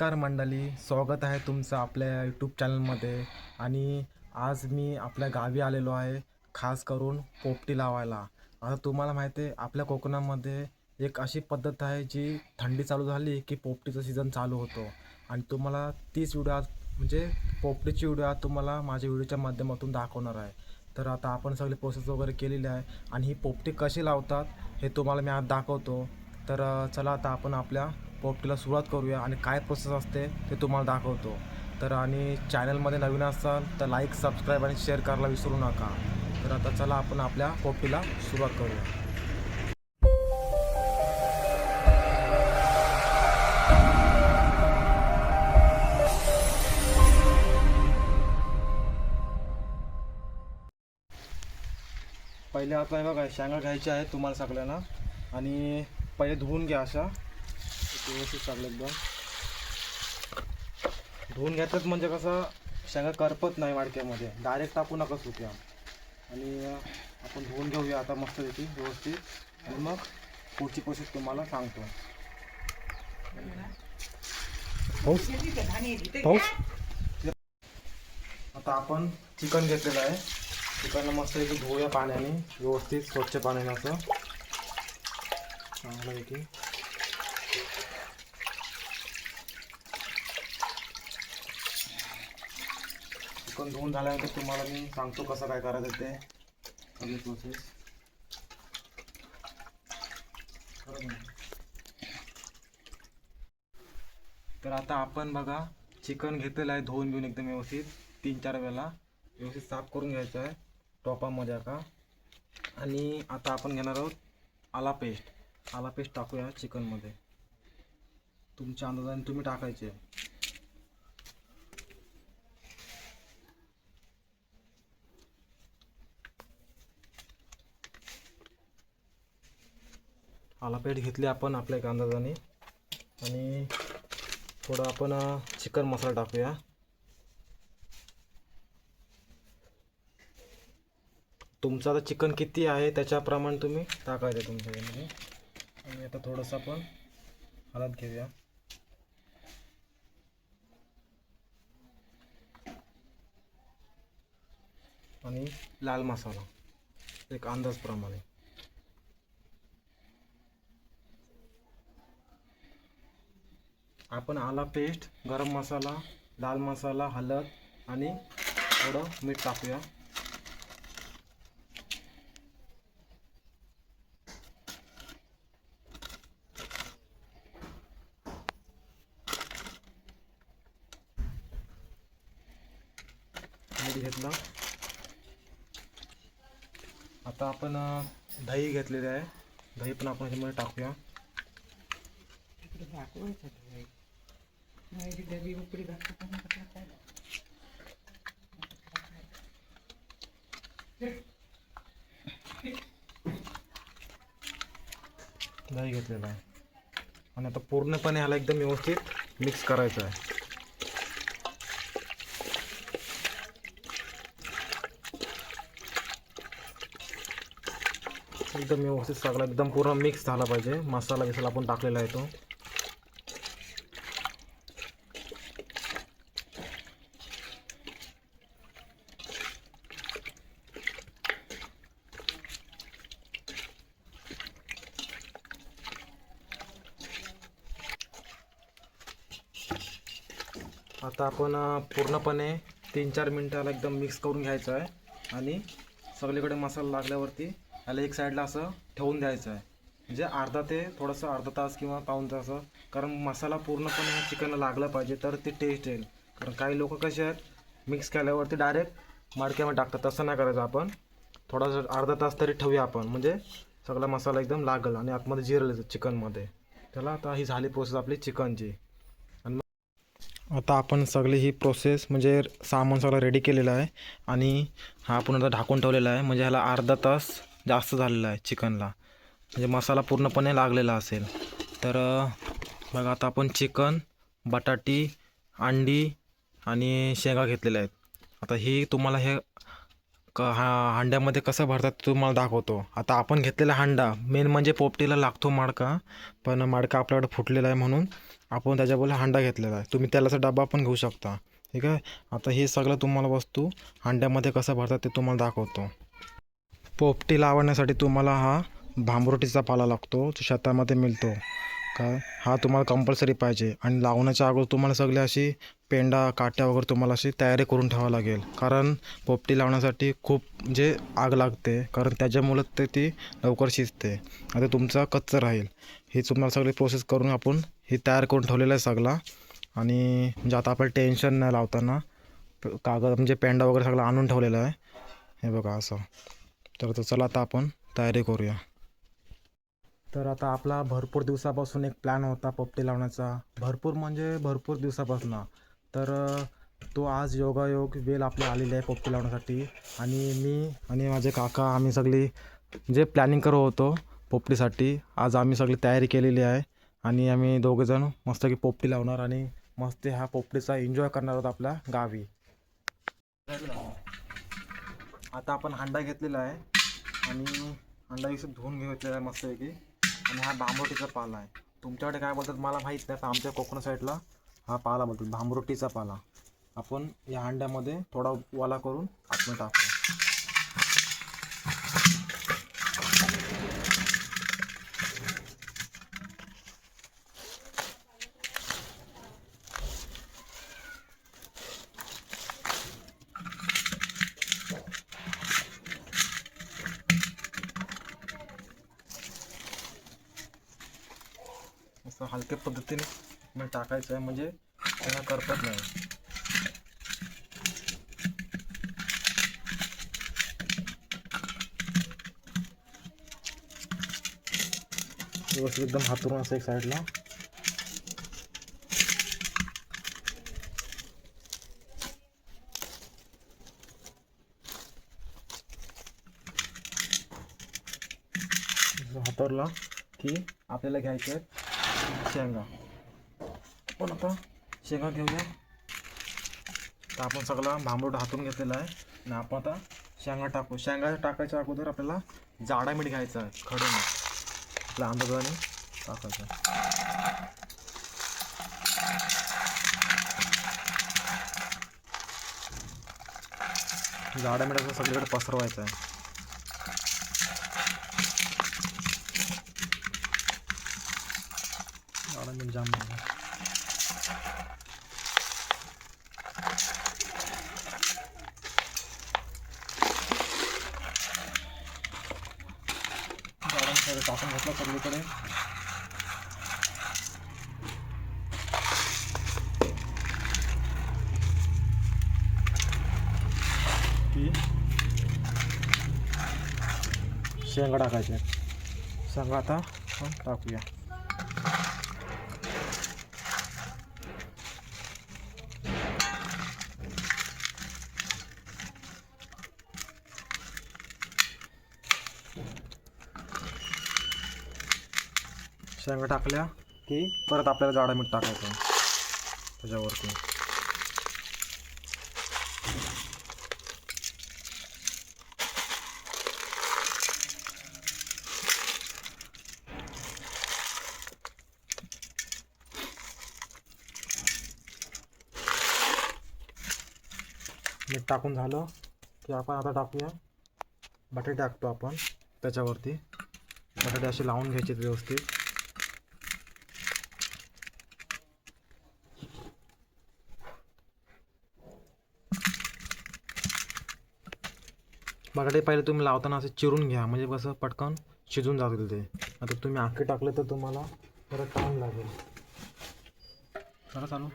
नमस्कार मंडळी स्वागत आहे तुमचं आपल्या यूट्यूब चॅनलमध्ये आणि आज मी आपल्या गावी आलेलो आहे खास करून पोपटी लावायला. आता तुम्हाला माहिती आहे आपल्या कोकणामध्ये एक अशी पद्धत आहे जी थंडी चालू झाली की पोपटीचं सीझन चालू होतो. आणि तुम्हाला तीच व्हिडिओ आज म्हणजे पोपटीची व्हिडिओ आज तुम्हाला माझ्या व्हिडिओच्या माध्यमातून दाखवणार आहे. तर आता आपण सगळी प्रोसेस वगैरे केलेली आहे. आणि ही पोपटी कशी लावतात हे तुम्हाला मी आज दाखवतो. तर चला आता आपण आपल्या पोपटीला सुरुवात करूया आणि काय प्रोसेस असते ते तुम्हाला दाखवतो. तर आणि चॅनलमध्ये नवीन असाल तर लाईक सबस्क्राईब आणि शेअर करायला विसरू नका. तर आता चला आपण आपल्या पोपटीला सुरुवात करूया. पहिले आता हे बघा शेंगा घ्यायचे आहे तुम्हाला सगळ्यांना. आणि पहिले धुवून घ्या अशा. व्यवस्थित चांगलं एकदम. धुवून घेतात म्हणजे कसं शेंगा करपत नाही वाडक्यामध्ये डायरेक्ट टाकू नका सुक्या. आणि आपण धुवून घेऊया आता मस्त त्याची व्यवस्थित. आणि मग पुढची प्रोसेस तुम्हाला सांगतो. पाऊस. पाऊस. आता आपण चिकन घेतलेलं आहे. चिकन मस्त इथे धुवूया पाण्याने. व्यवस्थित स्वच्छ पाण्याने असं. चांगल्यापैकी चिकन धुवून झाल्यानंतर तुम्हाला मी सांगतो कसं काय करायचं ते. सगळी प्रोसेस तर आता आपण बघा चिकन घेतलेलं आहे धुवून घेऊन एकदम व्यवस्थित. तीन चार वेळेला व्यवस्थित साफ करून घ्यायचं आहे. टॉपामध्ये का आणि आता आपण घेणार आहोत आला पेस्ट. आला पेस्ट टाकूया चिकनमध्ये. तुमच्या अंदाजाने तुम्ही टाकायचे. आला पेट घेतली आपण आपल्या एका अंदाजाने. आणि थोडं आपण चिकन मसाला टाकूया. तुमचं आता चिकन किती आहे त्याच्याप्रमाणे तुम्ही टाकायचं तुमच्या आणि आता थोडंसं आपण हळद घेऊया. आणि लाल मसाला एक अंदाजप्रमाणे. आपण आला पेस्ट गरम मसाला लाल मसाला हळद आणि थोडं मीठ टाकूया मीठ घेतलं आता आपण दही घेतलेले आहे. दही पण आपण ह्याच्यामध्ये टाकूया. दही. घेतलेलं आहे. आणि आता पूर्णपणे ह्याला एकदम व्यवस्थित मिक्स करायचं आहे. एकदम व्यवस्थित सगळं एकदम पूर्ण मिक्स झाला पाहिजे. मसाला बिसाला आपण टाकलेला आहे तो. आता आपण पूर्णपणे तीन चार मिनटाला एकदम मिक्स करून घ्यायचं आहे. आणि सगळीकडे मसाला लागल्यावरती ह्याला एक साईडला असं ठेवून द्यायचं आहे म्हणजे अर्धा ते थोडंसं अर्धा तास किंवा पाऊन तास कारण मसाला पूर्णपणे ह्या चिकनला लागला पाहिजे तर ते टेस्ट येईल. कारण काही लोक कसे आहेत मिक्स केल्यावरती डायरेक्ट मडक्यामध्ये टाकतात. तसं नाही करायचं आपण. थोडासा अर्धा तास तरी ठेवूया आपण. म्हणजे सगळा मसाला एकदम लागल आणि आतमध्ये जिरलं चिकनमध्ये. त्याला आता ही झाली प्रोसेस आपली चिकनची. आणि आता आपण सगळी ही प्रोसेस म्हणजे सामान सगळं रेडी केलेलं आहे. आणि हा आपण आता ढाकून ठेवलेला आहे. म्हणजे ह्याला अर्धा तास जास्त झालेला आहे चिकनला. म्हणजे मसाला पूर्णपणे लागलेला असेल. तर बघा आता आपण चिकन बटाटी अंडी आणि शेंगा घेतलेल्या आहेत. आता ही तुम्हाला हे क हा हांड्यामध्ये कसं भरतात ते तुम्हाला दाखवतो. आता आपण घेतलेला हांडा मेन म्हणजे पोपटीला लागतो माडका पण माडका आपल्याकडे फुटलेला आहे म्हणून आपण त्याच्याबरोबर हांडा घेतलेला आहे. तुम्ही त्यालाचा डबा पण घेऊ शकता. ठीक आहे? आता हे सगळं तुम्हाला वस्तू हांड्यामध्ये कसं भरतात ते तुम्हाला दाखवतो. पोपटी लावण्यासाठी तुम्हाला हा भांबरोटीचा पाला लागतो जो शेतामध्ये मिळतो. का हा तुम्हाला कंपल्सरी पाहिजे. आणि लावण्याच्या अगोदर तुम्हाला सगळी अशी पेंडा काट्या वगैरे तुम्हाला अशी तयारी करून ठेवावं लागेल. कारण पोपटी लावण्यासाठी खूप म्हणजे आग लागते. कारण त्याच्यामुळं ते ती लवकर शिजते. आता तुमचा कच्चं राहील. ही तुम्हाला सगळी प्रोसेस करून आपण ही तयार करून ठेवलेलं आहे सगळा. आणि म्हणजे आता आपल्याला टेन्शन नाही लावताना. कागद म्हणजे पेंडा वगैरे सगळं आणून ठेवलेलं आहे. हे बघा असं. तर चला आता आपण तयारी करूया. तर आता आपला भरपूर दिवसापासून एक प्लॅन होता पोपटी लावण्याचा. भरपूर म्हणजे भरपूर दिवसापासून. तर तो आज योगायोग वेळ आपली आलेली आहे पोपटी लावण्यासाठी. आणि मी आणि माझे काका आम्ही सगळी जे प्लॅनिंग करत होतो पोपटीसाठी आज आम्ही सगळी तयारी केलेली आहे. आणि आम्ही दोघंजण मस्त की पोपटी लावणार आणि मस्त हा पोपटीचा एन्जॉय करणार आहोत आपल्या गावी. आता आपण हांडा घेतलेला आहे आणि हांडा विषय धुवून घेतलेला आहे मस्तपैकी. आणि हा बांबरोटीचा पाला आहे. तुमच्याकडे काय बोलतात मला माहीत नाही पण आमच्या कोकण साईडला हा पाला बोलतात भांबरोटीचा पाला. आपण या हांड्यामध्ये थोडा वाला करून आपण टाकतो असं हलक्या पद्धतीने मी टाकायचं आहे म्हणजे त्याला करपत नाही. व्यवस्थित एकदम हातरून असं एक साईडला हातरला की आपल्याला घ्यायचे आहेत शेंगा. पण आता? शेंगा घेऊया तर आपण सगळा भांबरूट हातून घेतलेला आहे. आणि आपण आता शेंगा टाकू. शेंगा टाकायच्या अगोदर आपल्याला जाडा मीठ घ्यायचं आहे खडून. मीठ आपल्या अंदाजाने टाकायचं जाडा मीठ असं सगळीकडे पसरवायचं आहे. सगळं टाकून घेतलं सगळीकडे शेंगा टाकायचे शेंगा आता टाकूया शेंगा टाकल्या की परत आपल्याला जाडा मीठ टाकायचं. त्याच्यावरती. मीठ टाकून झालं की आपण आता टाकूया. बटाटे टाकतो आपण. त्याच्यावरती. बटाटे असे लावून घ्यायचे व्यवस्थित. बटाटे पहिले तुम्ही लावताना असे चिरून घ्या. म्हणजे कसं पटकन शिजून जातील ते आता तुम्ही आखे टाकले तर तुम्हाला परत टाईम लागेल. चला चालू.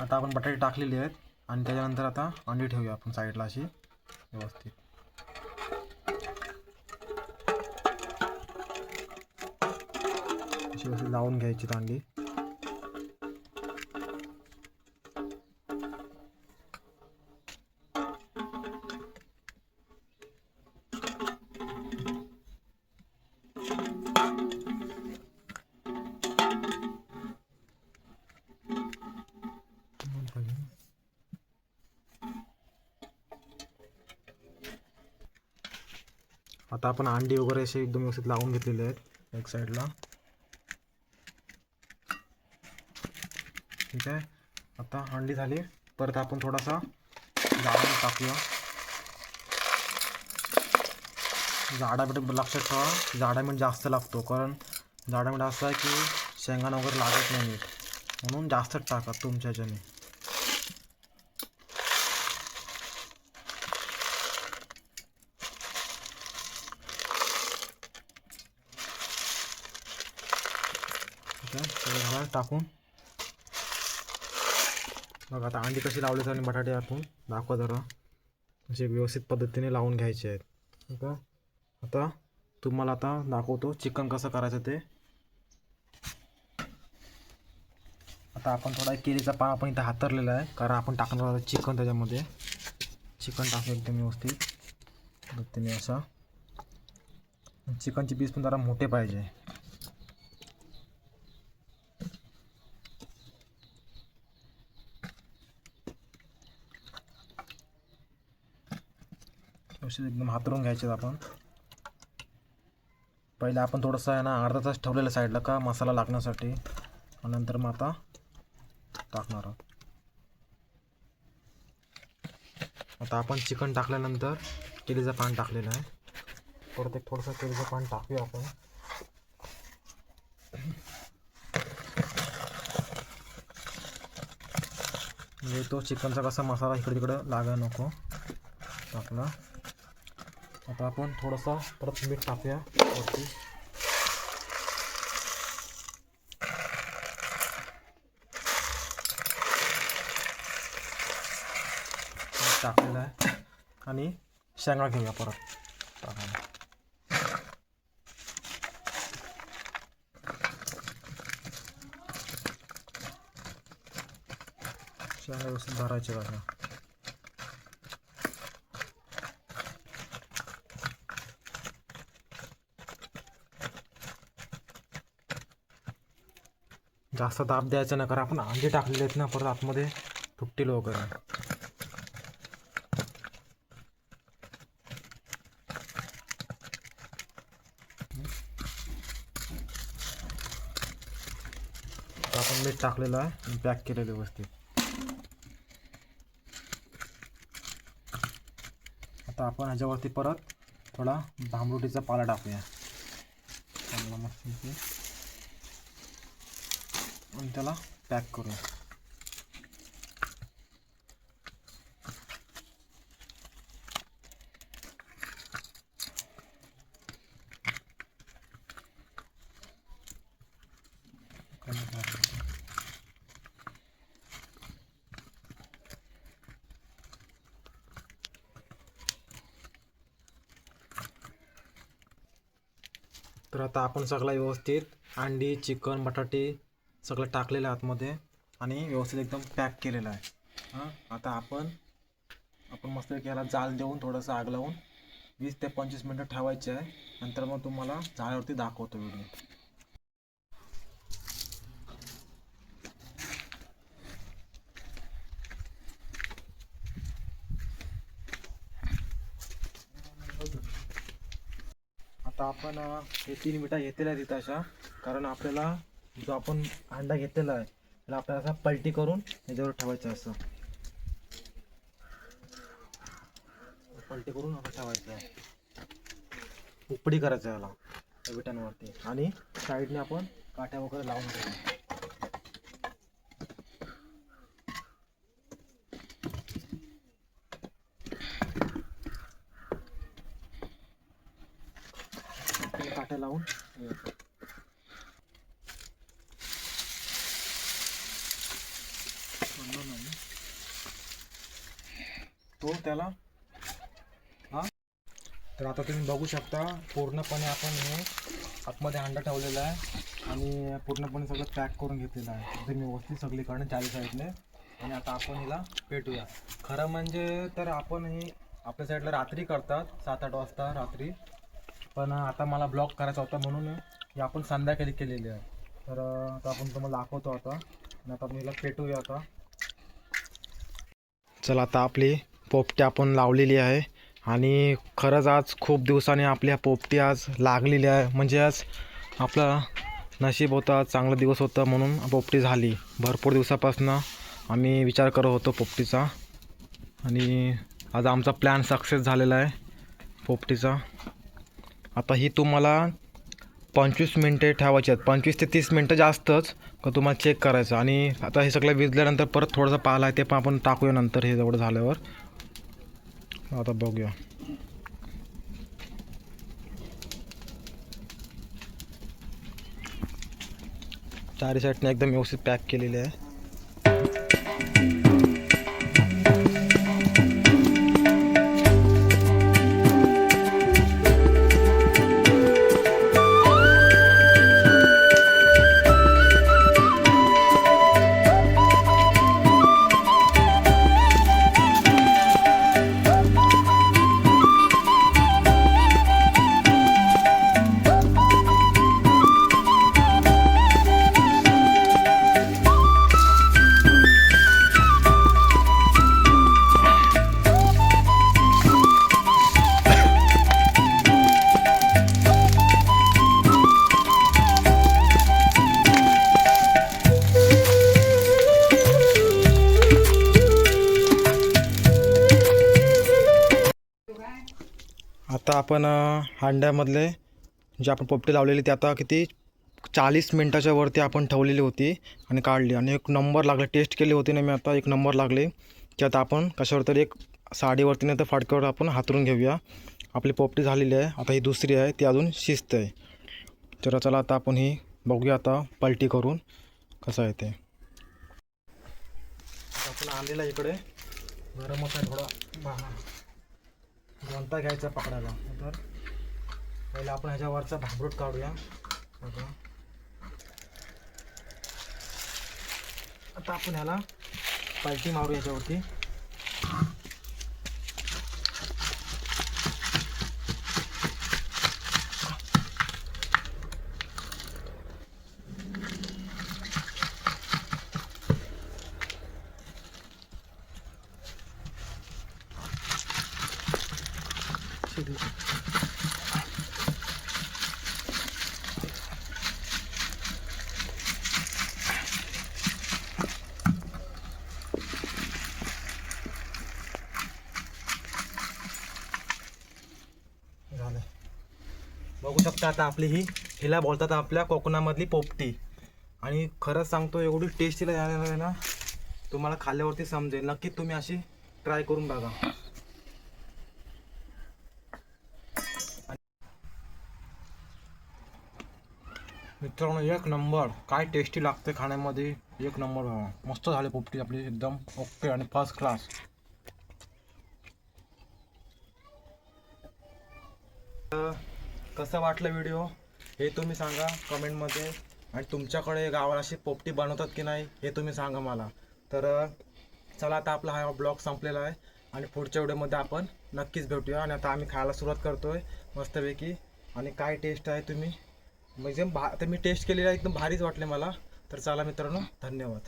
आता आपण बटाटे टाकलेले आहेत. आणि त्याच्यानंतर आता अंडी ठेवूया आपण साईडला अशी. व्यवस्थित. अशी लावून घ्यायची अंडी. आता आपण अंडी वगैरे असे एकदम व्यवस्थित लावून घेतलेले आहेत एक साईडला ठीक आहे. आता अंडी झाली. परत आपण थोडासा जाडा टाकूया. जाडा मीठ लक्षात ठेवा. जाडा मीठ जास्त लागतो कारण जाडा मीठ असं आहे की शेंगाणा वगैरे लागत नाही मीठ म्हणून जास्तच टाका तुमच्या ह्याच्याने ठीक आहे सगळं झालं टाकून. बघा आता अंडी कशी लावली आणि बटाटे आपण दाखवा जरा. असे व्यवस्थित पद्धतीने लावून घ्यायचे आहेत. ठीक आहे? आता तुम्हाला आता दाखवतो चिकन कसं करायचं ते. आता आपण थोडा केळीचा पान आपण इथं हातरलेला आहे. कारण आपण टाकणार आहोत चिकन त्याच्यामध्ये. चिकन टाकू एकदम व्यवस्थित पद्धतीने असा. चिकनचे पीस पण जरा मोठे पाहिजे. व्यवस्थित एकदम हातरून घ्यायचे आपण. पहिले आपण थोडंसं आहे ना अर्धा तास ठेवलेलं साईडला का मसाला लागण्यासाठी. आणि नंतर मग आता टाकणार आहोत. आता आपण चिकन टाकल्यानंतर केळीचं पान टाकलेलं आहे. परत एक थोडंसं केळीचं पान टाकूया आपण. म्हणजे तो चिकनचा कसा मसाला इकडे तिकडं लागा नको. टाकला. आता आपण थोडंसं परत मीठ टाकूया वरती. टाकलेलं आहे. आणि शेंगा घेऊया परत. टाकायला. शेंगा व्यवस्थित भरायचे बघा. जास्त दाब द्यायचा ना कारण आपण अंडे टाकलेले आहेत ना परत आतमध्ये फुटतील वगैरे. आपण मीठ टाकलेलं आहे पॅक केलेलं व्यवस्थित. आता आपण ह्याच्यावरती परत थोडा भांबरुटीचा पाला टाकूया. मस्त आणि त्याला पॅक करूया. तर आता आपण सगळा व्यवस्थित अंडी चिकन बटाटे सगळं टाकलेलं आहे आतमध्ये आणि व्यवस्थित एकदम पॅक केलेलं आहे. हां आता आपण आपण मस्त याला जाल देऊन थोडंसं आग लावून वीस ते पंचवीस मिनटं ठेवायचे आहे. नंतर मग तुम्हाला जाळ्यावरती दाखवतो व्हिडिओ आता आपण हे तीन मिठा घेतलेल्या आहेत तिथं अशा. कारण आपल्याला जो आपण अंडा घेतलेला आहे त्याला आपल्याला असा पलटी करून याच्यावर ठेवायचं असं. पलटी करून असं ठेवायचं आहे. उपडी करायचं आहे याला त्या विटांवरती. आणि साईडने आपण काट्या वगैरे लावून ठेवू काट्या लावून हे तो त्याला हा तर आता तुम्ही बघू शकता पूर्णपणे आपण हे आतमध्ये अंडा ठेवलेला आहे आणि पूर्णपणे सगळं पॅक करून घेतलेलं आहे. एकदम व्यवस्थित सगळीकडनं चारी साईडने. आणि आता आपण हिला पेटूया. खरं म्हणजे तर आपण हे आपल्या साईडला रात्री करतात सात आठ वाजता रात्री. पण आता मला ब्लॉक करायचा होता म्हणून हे आपण संध्याकाळी केलेली आहे. तर आता आपण तुम्हाला दाखवतो आता. आणि आता आपण हिला पेटूया आता. चला आता आपली पोपटी आपण लावलेली आहे. आणि खरंच आज खूप दिवसाने आपल्या पोपटी आज लागलेली आहे. म्हणजे आज आपला नशीब होता चांगला दिवस होता म्हणून पोपटी झाली. भरपूर दिवसापासून आम्ही विचार करत होतो पोपटीचा. आणि आज आमचा प्लॅन सक्सेस झालेला आहे पोपटीचा. आता ही तुम्हाला पंचवीस मिनटे ठेवायची आहेत. पंचवीस ते तीस मिनटं जास्तच का तुम्हाला चेक करायचं? आणि आता हे सगळं विजल्यानंतर परत थोडंसं पाला आहे ते पण आपण टाकूया नंतर हे जवळ झाल्यावर. आता बघूया चारी साईडने एकदम व्यवस्थित पॅक केलेले आहे आपण हांड्यामधले जे आपण पोपटी लावलेली ते आता किती चाळीस मिनटाच्या वरती आपण ठेवलेली होती आणि काढली. आणि एक नंबर लागला. टेस्ट केली होती ना मी आता एक नंबर लागले. की आता आपण कशावर तरी एक साडीवरती नाही तर फाटक्यावर आपण हातरून घेऊया. आपली पोपटी झालेली आहे. आता ही दुसरी आहे. ती अजून शिस्त आहे. तर चला आता आपण ही बघूया आता पलटी करून कसं आहे ते. आपण आणलेला इकडे. गरम आहे थोडा. कोणता घ्यायचा पकडायला. तर पहिला आपण ह्याच्यावरचा भांबरूट काढूया. बघा. आता आपण ह्याला पालटी मारू याच्यावरती. झालं बघू शकता आता आपली ही हिला बोलतात आपल्या कोकणामधली पोपटी. आणि खरंच सांगतो एवढी टेस्टीला जाणार आहे ना तुम्हाला खाल्ल्यावरती समजेल. नक्की तुम्ही अशी ट्राय करून बघा. मित्रांनो एक नंबर. काय टेस्टी लागते खाण्यामध्ये? एक नंबर मस्त झाले पोपटी आपली एकदम ओके आणि फर्स्ट क्लास कसं वाटलं व्हिडिओ हे तुम्ही सांगा कमेंटमध्ये. आणि तुमच्याकडे गावाला अशी पोपटी बनवतात की नाही हे तुम्ही सांगा मला. तर चला आता आपला हा ब्लॉग संपलेला आहे. आणि पुढच्या व्हिडिओमध्ये आपण नक्कीच भेटूया. आणि आता आम्ही खायला सुरुवात करतोय मस्तपैकी. आणि काय टेस्ट आहे तुम्ही? म्हणजे भा तर मी टेस्ट केलेला एकदम भारीच वाटले मला. तर चला मित्रांनो धन्यवाद.